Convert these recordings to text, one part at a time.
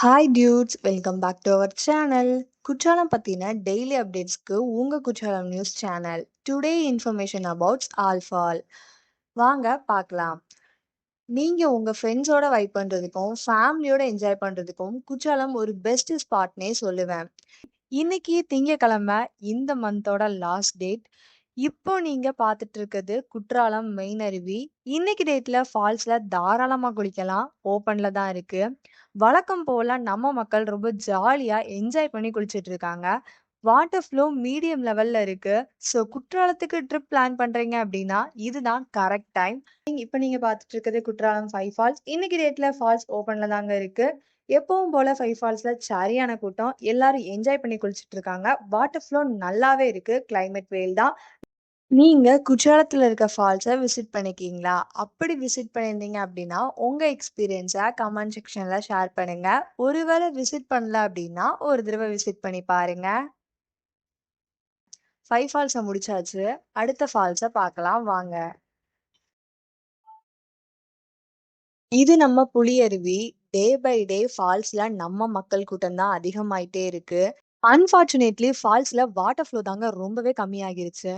Hi dudes welcome back to our channel Courtallam பற்றின daily அப்டேட்ஸ்க்கு உங்கள் Courtallam news channel today information abouts ஆல்ஃபால் வாங்க பார்க்கலாம். நீங்கள் உங்கள் ஃப்ரெண்ட்ஸோட வைப் பண்ணுறதுக்கும் ஃபேமிலியோட என்ஜாய் பண்ணுறதுக்கும் குற்றாலம் ஒரு பெஸ்ட் ஸ்பாட்னே சொல்லுவேன். இன்னைக்கு திங்கக்கிழமை இந்த மந்தோட லாஸ்ட் டேட் இப்போ நீங்க பார்த்துட்டு இருக்கிறது குற்றாலம் மெயின் அருவி. இன்னைக்கு டேட்ல ஃபால்ஸ்ல தாராளமா குளிக்கலாம். ஓப்பன்ல தான் இருக்கு. வழக்கம் போல நம்ம மக்கள் ரொம்ப ஜாலியா என்ஜாய் பண்ணி குளிச்சிட்டு இருக்காங்க வாட்டர் ஃப்ளோ மீடியம் லெவல்ல இருக்கு. ஸோ குற்றாலத்துக்கு ட்ரிப் பிளான் பண்றீங்க அப்படின்னா இதுதான் கரெக்ட் டைம் இப்போ நீங்க பார்த்துட்டு இருக்கிறது குற்றாலம் ஃபைவ் ஃபால்ஸ் இன்னைக்கு டேட்ல ஃபால்ஸ் ஓப்பன்ல தாங்க இருக்கு. எப்பவும் போல ஃபைவ் ஃபால்ஸ்ல சரியான கூட்டம். எல்லாரும் என்ஜாய் பண்ணி குளிச்சிட்டு இருக்காங்க வாட்டர் ஃப்ளோ நல்லாவே இருக்கு. கிளைமேட் வெயில் தான். நீங்க குற்றாலத்துல இருக்க ஃபால்ஸ விசிட் பண்ணிருக்கீங்களா? அப்படி விசிட் பண்ணியிருந்தீங்க அப்படின்னா, உங்க எக்ஸ்பீரியன்ஸ கமெண்ட் செக்ஷன்ல ஷேர் பண்ணுங்க. ஒருவேளை விசிட் பண்ணல அப்படின்னா, ஒரு தடவ விசிட் பண்ணி பாருங்க. ஃபைவ் ஃபால்ஸ முடிச்சாச்சு. அடுத்த ஃபால்ஸ பார்க்கலாம் வாங்க. இது நம்ம புலியருவி. டே பை டே ஃபால்ஸ்ல நம்ம மக்கள் கூட்டம் தான் அதிகமாயிட்டே இருக்கு. அன்பார்ச்சுனேட்லி ஃபால்ஸ்ல வாட்டர் ஃப்ளோ தாங்க ரொம்பவே கம்மியாகிருச்சு.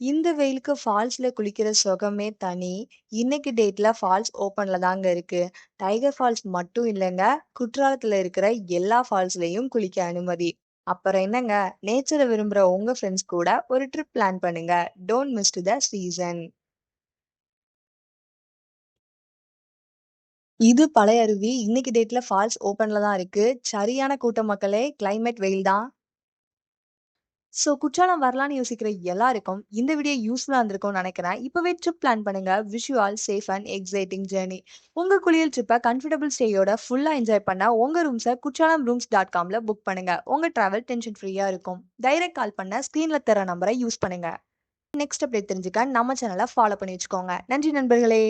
இந்த வெயிலுக்கு ஃபால்ஸ்ல குளிக்கிற சுகமே தனி. இன்னைக்கு டேட்ல ஃபால்ஸ் ஓப்பன்ல தாங்க இருக்கு. டைகர் ஃபால்ஸ் மட்டும் இல்லங்க, குற்றாலத்துல இருக்கிற எல்லா ஃபால்ஸ்லயும் குளிக்க அனுமதி. அப்புறம் என்னங்க, நேச்சர விரும்புற உங்க ஃப்ரெண்ட்ஸ் கூட ஒரு ட்ரிப் பிளான் பண்ணுங்க. Don't miss the season. இது பழைய அருவி. இன்னைக்கு டேட்ல ஃபால்ஸ் ஓப்பன்ல தான் இருக்கு. சரியான கூட்டம் மக்களே. கிளைமேட் வெயில் தான். ஸோ குற்றாலம் வரலான்னு யோசிக்கிற எல்லாருக்கும் இந்த வீடியோ யூஸ்ஃபுல்லாக இருந்திருக்கும்னு நினைக்கிறேன். இப்போவே ட்ரிப் பிளான் பண்ணுங்க. Wish you all safe and exciting journey உங்கள் குளியல் ட்ரிப்பை கம்ஃபர்டபுள் ஸ்டேயோட ஃபுல்லாக என்ஜாய் பண்ண உங்கள் ரூம்ஸை குற்றாலம் ரூம்ஸ் டாட் காமில் புக் பண்ணுங்க. உங்கள் ட்ராவல் டென்ஷன் ஃப்ரீயாக இருக்கும். டைரக்ட் கால் பண்ண ஸ்க்ரீனில் தர நம்பரை யூஸ் பண்ணுங்க. நெக்ஸ்ட் அப்டேட் தெரிஞ்சுக்க நம்ம சேனலை ஃபாலோ பண்ணி வச்சுக்கோங்க. நன்றி நண்பர்களே!